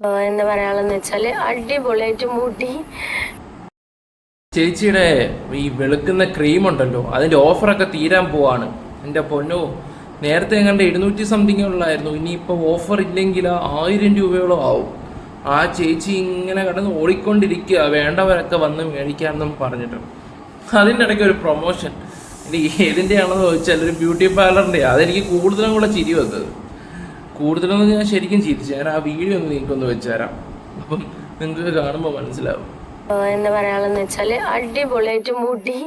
എന്താ പറയാണെന്ന് വെച്ചാൽ അടിപൊളിയായിട്ട് മൂട്ടി ചേച്ചിയുടെ ഈ വെളുക്കുന്ന ക്രീം ഉണ്ടല്ലോ അതിന്റെ ഓഫറൊക്കെ തീരാൻ പോവാണ്. എന്റെ പൊന്നോ നേരത്തെ എങ്ങാണ്ട് എഴുന്നൂറ്റി സംതിങ് ഉള്ളായിരുന്നു ഇനിയിപ്പോൾ ഓഫർ ഇല്ലെങ്കിൽ ആയിരം രൂപയോളം ആവും. ആ ചേച്ചി ഇങ്ങനെ കടന്ന് ഓടിക്കൊണ്ടിരിക്കുക വേണ്ടവരൊക്കെ വന്ന് മേടിക്കാമെന്നും പറഞ്ഞിട്ട്. അതിന്റെ ഇടയ്ക്ക് ഒരു പ്രൊമോഷൻ ഇനി ഏതിന്റെയാണെന്ന് ചോദിച്ചാൽ ഒരു ബ്യൂട്ടി പാർലറിന്റെ അതെനിക്ക് കൂടുതലും കൂടെ ചിരി വന്നത്. കൂടുതലൊന്നും ഞാൻ ശരിക്കും ചിരിച്ചു ഞാൻ ആ വീഡിയോ ഒന്ന് നിങ്ങൾക്കൊന്ന് വെച്ച് തരാം അപ്പം നിങ്ങൾക്ക് കാണുമ്പോൾ മനസ്സിലാവും. എന്താ പറയാണെന്ന് വെച്ചാൽ അടിപൊളിയായിട്ട് മുടി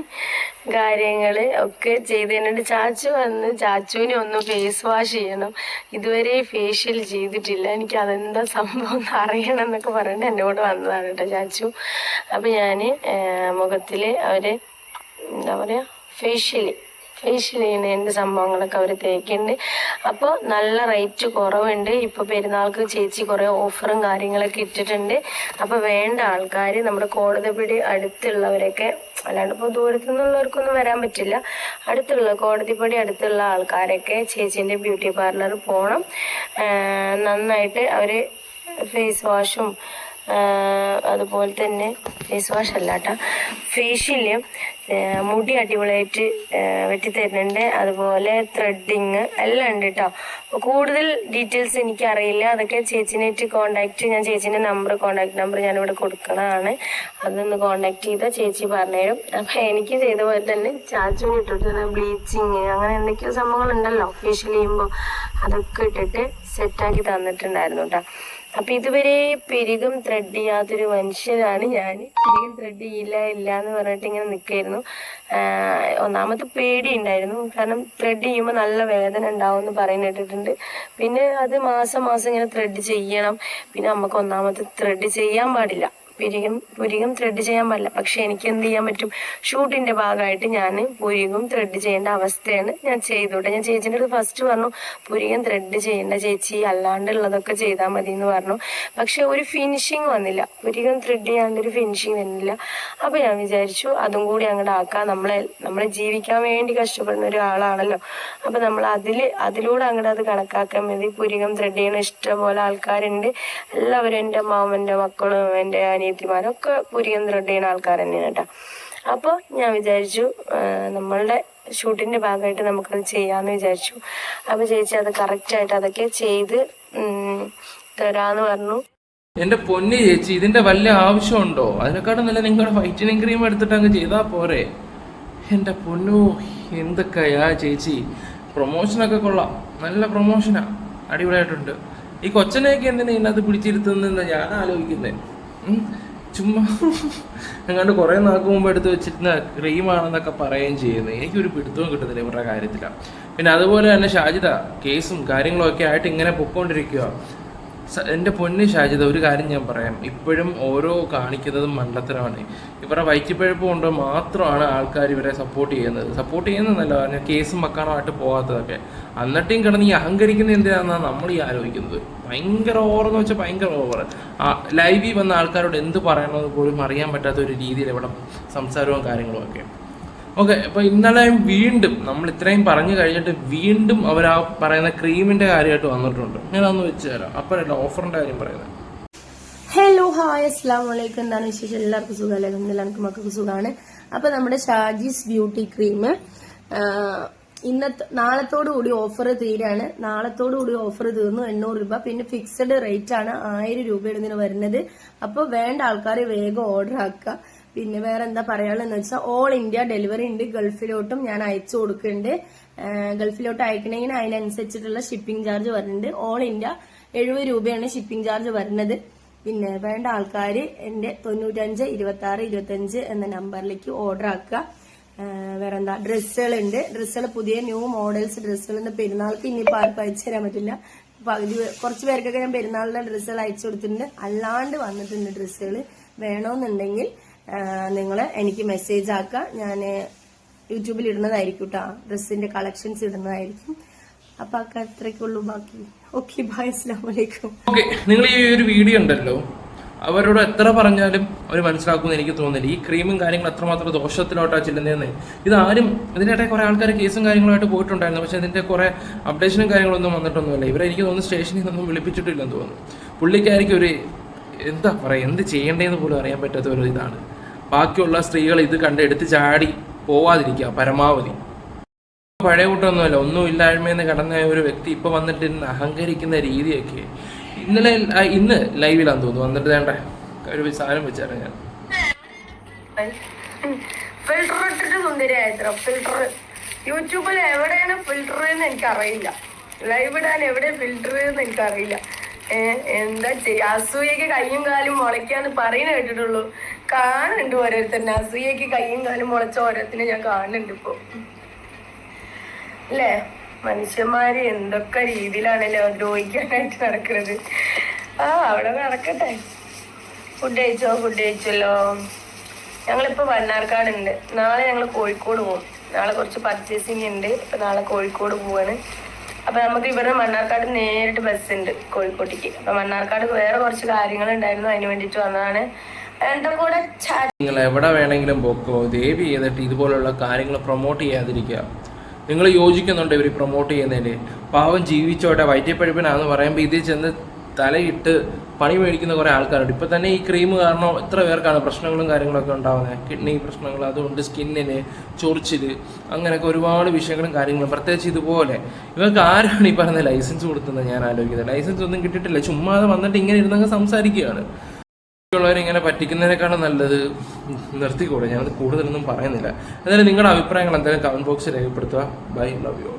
കാര്യങ്ങൾ ഒക്കെ ചെയ്തതിനുണ്ട് ചാച്ചു വന്ന് ചാച്ചുവിനെ ഒന്ന് ഫേസ് വാഷ് ചെയ്യണം. ഇതുവരെ ഫേഷ്യൽ ചെയ്തിട്ടില്ല. എനിക്ക് അതെന്താ സംഭവം എന്ന് അറിയണം എന്നൊക്കെ പറഞ്ഞിട്ട് എന്നോട് വന്നതാണ് കേട്ടോ ചാച്ചു. അപ്പം ഞാൻ മുഖത്തിൽ അവർ എന്താ പറയാ ഫേഷ്യലി ഫേഷ്യൽ ചെയ്യുന്നതിന്റെ സംഭവങ്ങളൊക്കെ അവർ തേക്കുന്നുണ്ട്. അപ്പോൾ നല്ല റേറ്റ് കുറവുണ്ട്. ഇപ്പോൾ പെരുന്നാൾക്ക് ചേച്ചി കുറേ ഓഫറും കാര്യങ്ങളൊക്കെ ഇട്ടിട്ടുണ്ട്. അപ്പോൾ വേണ്ട ആൾക്കാർ നമ്മുടെ കോടതിപ്പടി അടുത്തുള്ളവരൊക്കെ അല്ലാണ്ട് ഇപ്പോൾ ദൂരത്തു നിന്നുള്ളവർക്കൊന്നും വരാൻ പറ്റില്ല. അടുത്തുള്ള കോടതിപ്പടി അടുത്തുള്ള ആൾക്കാരൊക്കെ ചേച്ചീന്റെ ബ്യൂട്ടി പാർലർ പോകണം നന്നായിട്ട് അവർ ഫേസ് വാഷും അതുപോലെ തന്നെ ഫേസ് വാഷ് അല്ലാട്ട ഫേഷ്യൽ മുടി അടിപൊളിയായിട്ട് വെട്ടിത്തരുന്നുണ്ട്. വെട്ടി തരുന്നുണ്ട് അതുപോലെ ത്രെഡിങ് എല്ലാം ഉണ്ട് കേട്ടോ കൂടുതൽ ഡീറ്റെയിൽസ് എനിക്ക് അറിയില്ല അതൊക്കെ ചേച്ചിനായിട്ട് കോണ്ടാക്ട് ഞാൻ ചേച്ചിന്റെ നമ്പർ കോണ്ടാക്ട് നമ്പർ ഞാൻ ഇവിടെ കൊടുക്കണതാണ്. അതൊന്ന് കോണ്ടാക്ട് ചെയ്താൽ ചേച്ചി പറഞ്ഞുതരും. അപ്പോൾ എനിക്ക് ചെയ്ത പോലെ തന്നെ ചാച്ചും ഇട്ടിട്ട് ബ്ലീച്ചിങ് അങ്ങനെ എന്തൊക്കെയോ സംഭവങ്ങളുണ്ടല്ലോ. ഫേഷ്യൽ ചെയ്യുമ്പോൾ അതൊക്കെ ഇട്ടിട്ട് സെറ്റാക്കി തന്നിട്ടുണ്ടായിരുന്നു കേട്ടോ അപ്പൊ ഇതുവരെ പെരുകും ത്രെഡ് ചെയ്യാത്തൊരു മനുഷ്യനാണ് ഞാൻ പെരുകും ത്രെഡ് ചെയ്യില്ല ഇല്ല എന്ന് പറഞ്ഞിട്ട് ഇങ്ങനെ നിൽക്കായിരുന്നു ഒന്നാമത്തെ പേടി ഉണ്ടായിരുന്നു. കാരണം ത്രെഡ് ചെയ്യുമ്പോൾ നല്ല വേദന ഉണ്ടാവും എന്ന് പറയുന്ന കേട്ടിട്ടുണ്ട്. പിന്നെ അത് മാസം മാസം ഇങ്ങനെ ത്രെഡ് ചെയ്യണം. പിന്നെ നമുക്ക് ഒന്നാമത്തെ ത്രെഡ് ചെയ്യാൻ പാടില്ല. പുരികം പുരികം ത്രെഡ് ചെയ്യാൻ പറ്റില്ല പക്ഷെ എനിക്ക് എന്ത് ചെയ്യാൻ പറ്റും? ഷൂട്ടിന്റെ ഭാഗമായിട്ട് ഞാൻ പുരികം ത്രെഡ് ചെയ്യേണ്ട അവസ്ഥയാണ് ഞാൻ ചെയ്തോട്ടെ. ഞാൻ ചേച്ചിന്റെ അടുത്ത് ഫസ്റ്റ് പറഞ്ഞു പുരികം ത്രെഡ് ചെയ്യേണ്ട ചേച്ചി അല്ലാണ്ടുള്ളതൊക്കെ ചെയ്താൽ മതി എന്ന് പറഞ്ഞു. പക്ഷെ ഒരു ഫിനിഷിങ് വന്നില്ല. പുരികം ത്രെഡ് ചെയ്യാണ്ട് ഒരു ഫിനിഷിങ് വന്നില്ല. അപ്പോൾ ഞാൻ വിചാരിച്ചു അതും കൂടി അങ്ങോട്ട് ആക്കാം. നമ്മളെ നമ്മളെ ജീവിക്കാൻ വേണ്ടി കഷ്ടപ്പെടുന്ന ഒരാളാണല്ലോ. അപ്പോൾ നമ്മൾ അതിൽ അതിലൂടെ അങ്ങോട്ട് അത് കണക്കാക്കാൻ മതി പുരികം ത്രെഡ് ചെയ്യണ ഇഷ്ടംപോലെ ആൾക്കാരുണ്ട്. എല്ലാവരും എന്റെ അമ്മാവും എന്റെ മക്കളും എന്റെ അനിയത്തിമാരും ഒക്കെ പുരികം ത്രെഡ് ചെയ്യുന്ന ആൾക്കാർ തന്നെയാണ് കേട്ടോ. അപ്പോൾ ഞാൻ വിചാരിച്ചു നമ്മളുടെ ഷൂട്ടിന്റെ ഭാഗമായിട്ട് നമുക്കത് ചെയ്യാമെന്ന് വിചാരിച്ചു. അപ്പോൾ ചേച്ചി അത് കറക്റ്റായിട്ട് അതൊക്കെ ചെയ്ത് തരാന്ന് പറഞ്ഞു. എന്റെ പൊന്നി ചേച്ചി ഇതിന്റെ വല്ല ആവശ്യമുണ്ടോ? അതിനെക്കാട്ടും നല്ല നിങ്ങളുടെ വൈറ്റനിങ് ക്രീം എടുത്തിട്ട് അങ്ങ് ചെയ്താൽ പോരെ. എന്റെ പൊന്നു എന്തൊക്കെയാ ചേച്ചി? പ്രൊമോഷനൊക്കെ കൊള്ളാം. നല്ല പ്രൊമോഷനാ അടിപൊളിയായിട്ടുണ്ട്. ഈ കൊച്ചനെയൊക്കെ എന്തിനാ ഇതിനകത്ത് പിടിച്ചിരുത്തുന്നതെന്ന് ഞാൻ ആലോചിക്കുന്നത് ചുമ്മാ എങ്ങാണ്ട് കുറേ നാൾക്ക് മുമ്പ് എടുത്ത് വെച്ചിരുന്ന ക്രീമാണെന്നൊക്കെ പറയുകയും ചെയ്യുന്നത് എനിക്കൊരു പിടുത്തവും കിട്ടുന്നില്ല ഇവരുടെ കാര്യത്തിലാണ് പിന്നെ അതുപോലെ തന്നെ ഷാജിദ കേസും കാര്യങ്ങളും ഒക്കെ ആയിട്ട് ഇങ്ങനെ പൊക്കോണ്ടിരിക്കുക എന്റെ പൊന്ന് ഷാജിത ഒരു കാര്യം ഞാൻ പറയാം. ഇപ്പോഴും ഓരോ കാണിക്കുന്നതും മണ്ടത്തരമാണ്. ഇവരുടെ വയറ്റിപ്പഴപ്പ് കൊണ്ട് മാത്രമാണ് ആൾക്കാർ ഇവരെ സപ്പോർട്ട് ചെയ്യുന്നത്. സപ്പോർട്ട് ചെയ്യുന്നതല്ല പറഞ്ഞാൽ കേസും മക്കാണമായിട്ട് പോകാത്തതൊക്കെ. എന്നിട്ടും കിടന്ന് ഈ അഹങ്കരിക്കുന്ന എന്തിനാണെന്നാണ് നമ്മൾ ഈ ആലോചിക്കുന്നത്? ഭയങ്കര ഓവർ എന്ന് വെച്ചാൽ ഭയങ്കര ഓവർ ലൈവിൽ വന്ന ആൾക്കാരോട് എന്ത് പറയണമെന്ന് പോലും അറിയാൻ പറ്റാത്ത ഒരു രീതിയിൽ ഇവിടെ സംസാരവും കാര്യങ്ങളും ഒക്കെ. ഓക്കെ അപ്പൊ ഇന്നലെ വീണ്ടും നമ്മൾ ഇത്രയും പറഞ്ഞു കഴിഞ്ഞിട്ട് വീണ്ടും അവർ ആ പറയുന്ന ക്രീമിന്റെ കാര്യമായിട്ട് വന്നിട്ടുണ്ട്. ഞാൻ അന്ന് വെച്ച് തരാം. അപ്പോഴല്ല ഓഫറിന്റെ കാര്യം പറയുന്നത്? ഹലോ ഹായ് അസ്സാം വലൈക്കും എന്താണ് വിശേഷം? എല്ലാവർക്കും സുഖമല്ലേ? എല്ലാവർക്കും മക്കൾക്ക് സുഖമാണ്. അപ്പൊ നമ്മുടെ ഷാജീസ് ബ്യൂട്ടി ക്രീം ഇന്നത്തെ നാളത്തോടു കൂടി ഓഫർ തീരാണ്. നാളത്തോടു കൂടി ഓഫർ തീർന്നു എണ്ണൂറ് രൂപ. പിന്നെ ഫിക്സഡ് റേറ്റ് ആണ് ആയിരം രൂപയുടെ ഇതിന് വരുന്നത്. അപ്പൊ വേണ്ട ആൾക്കാർ വേഗം ഓർഡർ ആക്കുക. പിന്നെ വേറെ എന്താ പറയാനുള്ളതെന്ന് വെച്ചാൽ ഓൾ ഇന്ത്യ ഡെലിവറി ഉണ്ട് ഗൾഫിലോട്ടും ഞാൻ അയച്ചു കൊടുക്കുന്നുണ്ട്. ഗൾഫിലോട്ട് അയക്കണമെങ്കിൽ അതിനനുസരിച്ചിട്ടുള്ള ഷിപ്പിംഗ് ചാർജ് വരുന്നുണ്ട്. ഓൾ ഇന്ത്യ എഴുപത് രൂപയാണ് ഷിപ്പിംഗ് ചാർജ് വരുന്നത്. പിന്നെ വേണ്ട ആൾക്കാർ എന്റെ തൊണ്ണൂറ്റഞ്ച് ഇരുപത്തി ആറ് ഇരുപത്തഞ്ച് എന്ന നമ്പറിലേക്ക് ഓർഡർ ആക്കുക. വേറെ എന്താ ഡ്രസ്സുകളുണ്ട്. ഡ്രസ്സുകൾ പുതിയ ന്യൂ മോഡൽസ് ഡ്രസ്സുകൾ ഇന്ന് പെരുന്നാൾക്ക് ഇനിയിപ്പോൾ ആർക്കും അയച്ചു തരാൻ പറ്റില്ല. പകുതി കുറച്ച് പേർക്കൊക്കെ ഞാൻ പെരുന്നാളിന്റെ ഡ്രസ്സുകൾ അയച്ചു കൊടുത്തിട്ടുണ്ട്. അല്ലാണ്ട് വന്നിട്ടുണ്ട് ഡ്രസ്സുകൾ വേണമെന്നുണ്ടെങ്കിൽ നിങ്ങൾ എനിക്ക് മെസ്സേജ് ആക്കുക ഞാൻ യൂട്യൂബിൽ ഇടുന്നതായിരിക്കും കേട്ടോ ഡ്രസ്സിന്റെ കളക്ഷൻസ് ഇടുന്നതായിരിക്കും. അപ്പൊ അക്ക അത്രയ്ക്കുള്ളൂ ബാക്കി. ഓക്കെ ബൈ അസ്ലാമലൈക്കും ഓക്കെ നിങ്ങൾ ഈ ഒരു വീഡിയോ ഉണ്ടല്ലോ അവരോട് എത്ര പറഞ്ഞാലും അവർ മനസ്സിലാക്കുമെന്ന് എനിക്ക് തോന്നുന്നില്ല. ഈ ക്രീമും കാര്യങ്ങളും അത്രമാത്രം ദോഷത്തിലോട്ടാണ് ചെല്ലുന്നതെന്ന്. ഇതാരും ഇതിനിടെ കുറേ ആൾക്കാർ കേസും കാര്യങ്ങളുമായിട്ട് പോയിട്ടുണ്ടായിരുന്നു. പക്ഷെ ഇതിന്റെ കുറേ അപ്ഡേഷനും കാര്യങ്ങളൊന്നും വന്നിട്ടൊന്നുമില്ല. ഇവരെ എനിക്ക് തോന്നുന്നു സ്റ്റേഷനിൽ നിന്നൊന്നും വിളിപ്പിച്ചിട്ടില്ലെന്ന് തോന്നുന്നു. പുള്ളിക്കാരിക്ക് ഒരു എന്താ പറയുക എന്ത് ചെയ്യേണ്ടതെന്ന് പോലും അറിയാൻ പറ്റാത്ത ഒരു ഇതാണ്. ബാക്കിയുള്ള സ്ത്രീകൾ ഇത് കണ്ട് എടുത്ത് ചാടി പോവാതിരിക്കുക പരമാവധി. പഴയ കൂട്ടമൊന്നുമല്ല ഒന്നും ഇല്ലായ്മയെന്ന് കടന്ന ഒരു വ്യക്തി ഇപ്പൊ വന്നിട്ട് ഇന്ന് അഹങ്കരിക്കുന്ന രീതിയൊക്കെ ഇന്നലെ ഇന്ന് ലൈവിലാന്ന് തോന്നുന്നു. വന്നിട്ട് വേണ്ട ഒരു സാധനം വെച്ചാണ് ഞാൻ യൂട്യൂബിൽ എവിടെയാണ് ഫിൽട്ടർ എന്ന് എനിക്കറിയില്ല. ലൈവ് ഇടാൻ എവിടെ ഫിൽട്ടർ എന്ന് എനിക്കറിയില്ല. എന്താ ചെയ്യാ? അസൂയക്ക് കയ്യും കാലും മുളയ്ക്കാന്ന് പറയുന്ന കേട്ടിട്ടുള്ളൂ. കാണുന്നുണ്ട് ഓരോരുത്തർ. നസിയക്ക് കൈയും കാലും മുളച്ച ഓരോരുത്തരെ ഞാൻ കാണുന്നുണ്ട് ഇപ്പൊ. അല്ലേ? മനുഷ്യന്മാര് എന്തൊക്കെ രീതിയിലാണല്ലോ ദ്രോഹിക്കാനായിട്ട് നടക്കുന്നത്. ആ അവിടെ നടക്കട്ടെ. ഫുഡ് കഴിച്ചോ? ഫുഡ് കഴിച്ചല്ലോ. ഞങ്ങളിപ്പോ വണ്ണാർക്കാട് ഉണ്ട് നാളെ ഞങ്ങൾ കോഴിക്കോട് പോകും നാളെ കുറച്ച് പർച്ചേസിങ് ഉണ്ട് അപ്പൊ നാളെ കോഴിക്കോട് പോവാണ്. അപ്പൊ നമുക്ക് ഇവിടെ മണ്ണാർക്കാട് നേരിട്ട് ബസ് ഉണ്ട് കോഴിക്കോട്ടേക്ക്. അപ്പൊ മണ്ണാർക്കാട് വേറെ കുറച്ച് കാര്യങ്ങൾ ഉണ്ടായിരുന്നു അതിന് വേണ്ടിയിട്ട് വന്നതാണ്. നിങ്ങൾ എവിടെ വേണമെങ്കിലും പോക്കോ ദേവി ചെയ്തിട്ട് ഇതുപോലുള്ള കാര്യങ്ങൾ പ്രൊമോട്ട് ചെയ്യാതിരിക്കുക. നിങ്ങൾ യോജിക്കുന്നുണ്ട് ഇവർ പ്രൊമോട്ട് ചെയ്യുന്നതിന്. പാവം ജീവിച്ചോട്ടെ വൈദ്യപ്പഴുപ്പിനാന്ന് പറയുമ്പോൾ ഇതിൽ ചെന്ന് തലയിട്ട് പണി മേടിക്കുന്ന കുറേ ആൾക്കാരുണ്ട്. ഇപ്പം തന്നെ ഈ ക്രീം കാരണം എത്ര പേർക്കാണ് പ്രശ്നങ്ങളും കാര്യങ്ങളൊക്കെ ഉണ്ടാവുന്നത് കിഡ്നി പ്രശ്നങ്ങൾ അതുകൊണ്ട് സ്കിന്നിന് ചൊറിച്ചിൽ അങ്ങനെയൊക്കെ ഒരുപാട് വിഷയങ്ങളും കാര്യങ്ങളും. പ്രത്യേകിച്ച് ഇതുപോലെ. ഇവർക്ക് ആരാണ് ഈ പറയുന്ന ലൈസൻസ് കൊടുക്കുന്നത് ഞാൻ ആലോചിക്കുന്നത് ലൈസൻസ് ഒന്നും കിട്ടിയിട്ടില്ല. ചുമ്മാതെ വന്നിട്ട് ഇങ്ങനെ ഇരുന്നങ്ങ് സംസാരിക്കുകയാണ്. ഇങ്ങനെ പറ്റിക്കുന്നതിനേക്കാളും നല്ലത് നിർത്തിക്കൂടെ? ഞാനത് കൂടുതലൊന്നും പറയുന്നില്ല. എന്തായാലും നിങ്ങളുടെ അഭിപ്രായങ്ങൾ എന്തായാലും കമന്റ് ബോക്സിൽ രേഖപ്പെടുത്തുക. Bye love you